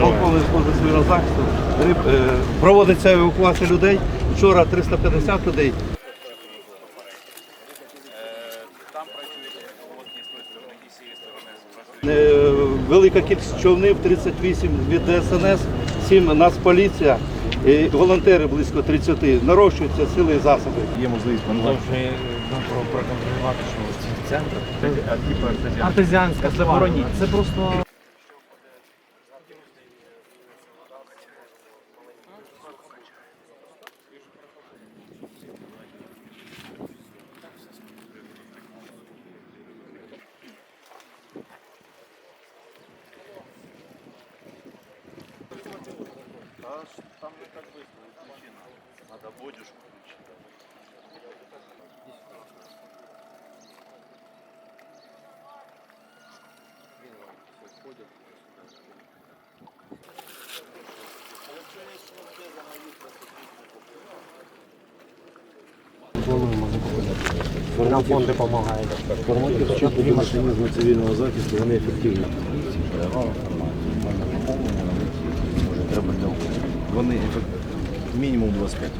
Полковник захисту проводиться евакуація людей. Вчора 350 людей. Е, велика кількість човнів, 38 від ДСНС, 7 нас поліція і волонтери близько 30. Нарощуються сили і засоби. Є можливість планувати. Може ну, про- проконтролювати, що в цих центрах А типу артезіан. артезіанська забороніть. Це просто нам фонди допомагають. Ті механізми цивільного захисту, вони ефективні. Вони ефективні. Мінімум 25.